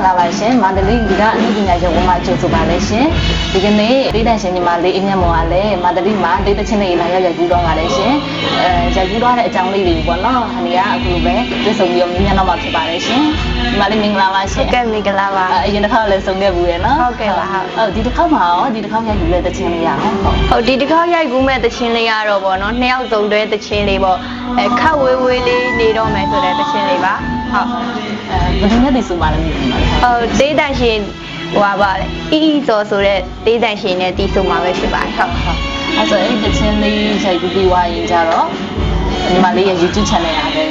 ္ဂလာပါရှင်မန္တလေးဒီကအနုပညာရုံမှာကြိုဆိုပါလဲရှင်ဒီကနေ့ဒေသရှင်ညီမလေးအင်းမြတ်မောင်ကလည်းမန္တလေးမှာဒေသချင်းလေးလာရောက်ရိုက်ကူးတော့ပါလဲရှင်အဲရိုက်ကူးတော့တဲ့အကြောင်းလေးတွေပေါ့နော်ဟန်ဒီကအခုပဲတွေ့ဆုံပြီးတော့မြင်မြတ်တော့မှာဖြစ်ပါလဲရှင်ညီမလေးမင်္ဂလာပါရှင်ကဲမင်္ဂလာပါအရင်တစ်ခါလည်းဆုံခဲ့ဘူးရနော်ဟုတ်ကဲ့ပါဟုတ်ဟုတ်ဒီတစ်ခါမှာရောဒီတစ်ခါရိုက်ကူးတဲ့တချင်းလေးရအောင်ဟုတ်ဟုတ်ဒီတစ်ခေါက်ရိုက်ကူးမဲ့တခြင်းလေးရတော့ဗောနော်နှစ်ယောက်စုံတွဲတခြင်းလေးပေါ့အဲခတ်ဝေးဝေးလေးနေတော့မယ်ဆိုတဲ့တခြင်းလေးပါ ဟုတ်အဲဘယ်သူနဲ့တည်ဆိုမှလည်းမသိဘူးနော်ဟုတ်တေးတန်ရှင်ဟိုပါပါလေအီအီစောဆိုတဲ့တေးတန်ရှင်နဲ့တီးဆိုမှာပဲဖြစ်ပါတယ်ဟုတ်ဟုတ်အဲ့ဆိုအဲ့ဒီတချင်းလေးရိုက်ကူးပြီးွားရင်ကြတော့ညီမလေးရဲ့ YouTube channel ရပဲ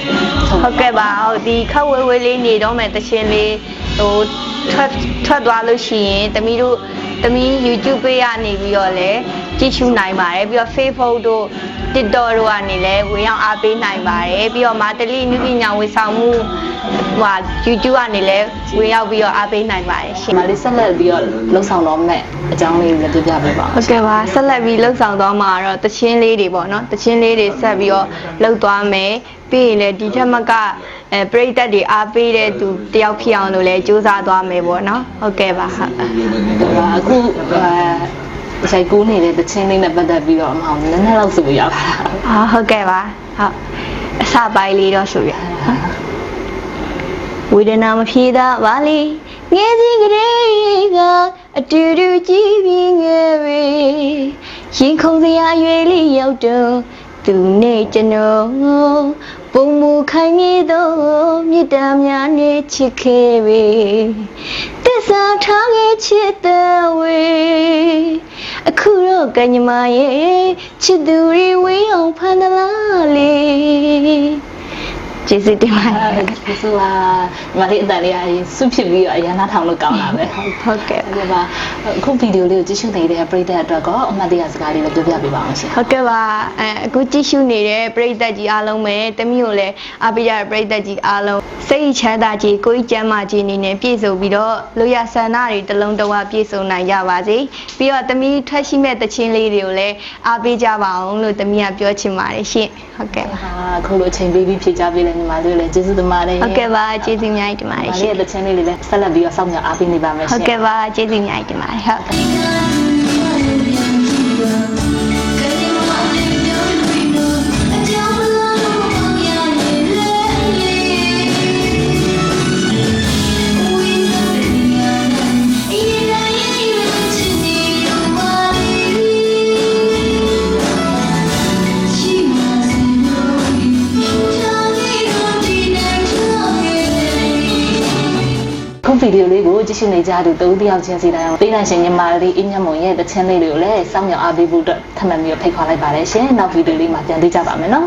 ထုတ်ဟုတ်ကဲ့ပါဟုတ်ဒီခတ်ဝေးဝေးလေးနေတော့မယ်တခြင်းလေးဟိုထွက်ထွက်သွားလို့ရှိရင်တမီးတို့တမီး YouTube ပေးရနေပြီးတော့လည်း ကြည့်ရှုနိုင်ပါတယ်ပြီးတော့ Facebook တို့ TikTok တို့ကနေလည်းဝင်ရောက်အားပေးနိုင်ပါတယ်ပြီးတော့မာတလီနုပညာဝန်ဆောင်မှုဟို YouTube ကနေလည်းဝင်ရောက်ပြီးတော့အားပေးနိုင်ပါတယ်ရှင်ဒီမှာလေးဆက်လက်ပြီးတော့လှုပ်ဆောင်တော့မဲ့အကြောင်းလေးကိုလည်းပြပြပေးပါဦးဟုတ်ကဲ့ပါဆက်လက်ပြီးလှုပ်ဆောင်သွားမှာတော့တချင်းလေးတွေပေါ့နော်တချင်းလေးတွေဆက်ပြီးတော့လှုပ်သွားမယ်ပြီးရင်လည်းဒီထက်မကအဲပရိသတ်တွေအားပေးတဲ့သူတယောက်ဖြစ်အောင်လို့လည်းစူးစမ်းသွားမယ်ပေါ့နော်ဟုတ်ကဲ့ပါဟုတ်ဒါအခု အဲဆိုင်ကူးနေတဲ့တချင်းလေးနဲ့ပတ်သက်ပြီးတော့အမောင်နည်းနည်းလောက်ဆိုရပါလားဟာဟုတ်ကဲ့ပါဟုတ်အစပိုင်းလေးတော့ဆိုရဝေဒနာမဖြေတာပါလေငယ်စီကလေးကအတူတူကြည်ပြီးငယ်ရီရင်ခုန်စရာအရွယ်လေးရောက်တော့သူနဲ့ကျွန်တော်ပုံမူခိုင်းနေတော့မြစ်တာများနဲ့ချစ်ခဲ့ပြီတစ္ဆာထားခဲ့ချစ်တဲ့ဝေ အခုတော့ကညမရဲ့ချစ်သူတွေဝေးအောင်ဖန်သလားလေကျေးဇူးတင်ပါတယ်အဲဒီဆိုပါညီမလေးအတန်လေးအရင်စွဖြစ်ပြီးတော့အရန်နာထောင်လို့ကောင်းတာပဲဟုတ်ဟုတ်ကဲ့ကဲ့ပါအခုဗီဒီယိုလေးကိုကြည့်ရှုနေတဲ့ပရိသတ်အတွက်ကောအမှတ်တရစကားလေးလည်းပြောပြပေးပါအောင်ရှင်ဟုတ်ကဲ့ပါအဲအခုကြည့်ရှုနေတဲ့ပရိသတ်ကြီးအားလုံးပဲတမီးကိုလည်းအားပေးကြတဲ့ပရိသတ်ကြီးအားလုံးစိတ်ချမ်းသာကြီးကိုယ်ကြီးကျမ်းမာကြီးအနေနဲ့ပြည့်စုံပြီးတော့လူရဆန္ဒတွေတစ်လုံးတစ်ဝပြည့်စုံနိုင်ကြပါစေ ပြီးတော့တမီးထွက်ရှိမဲ့တခြင်းလေးတွေကိုလည်းအားပေးကြပါအောင်လို့တမီးကပြောချင်ပါတယ်ရှင်ဟုတ်ကဲ့ပါဟာအခုလိုအချိန်ပေးပြီးဖြေချပေးလဲညီမလေးလည်းကျေးဇူးတင်ပါတယ်ဟုတ်ကဲ့ပါကျေးဇူးအများကြီးတင်ပါတယ်ညီမရှလေးင်ရဲ့တချင်းလေးတွေလည်းဆက်လက်ပြီးတော့စောင့်မျှော်အားပေးနေပါမယ်ရှင်ဟုတ်ကဲ့ပါကျေးဇူးအများကြီးတင်ပါတယ်ဟုတ် ဗီဒီယိုလေးကိုကြည့်ရှုနေကြတဲ့တူတယောက်ချင်းစီတိုင်းအောင်ပေးနိုင်ရှင်ညီမလေးအင်းမြတ်မုံရဲ့တချင်းလေးတွေကိုလည်းစောင့်မျှော်အားပေးဖို့အတွက်ထပ်မံပြီးတော့ဖိတ်ခေါ်လိုက်ပါတယ်ရှင်နောက်ဗီဒီယိုလေးမှာပြန်တွေ့ကြပါမယ်နော်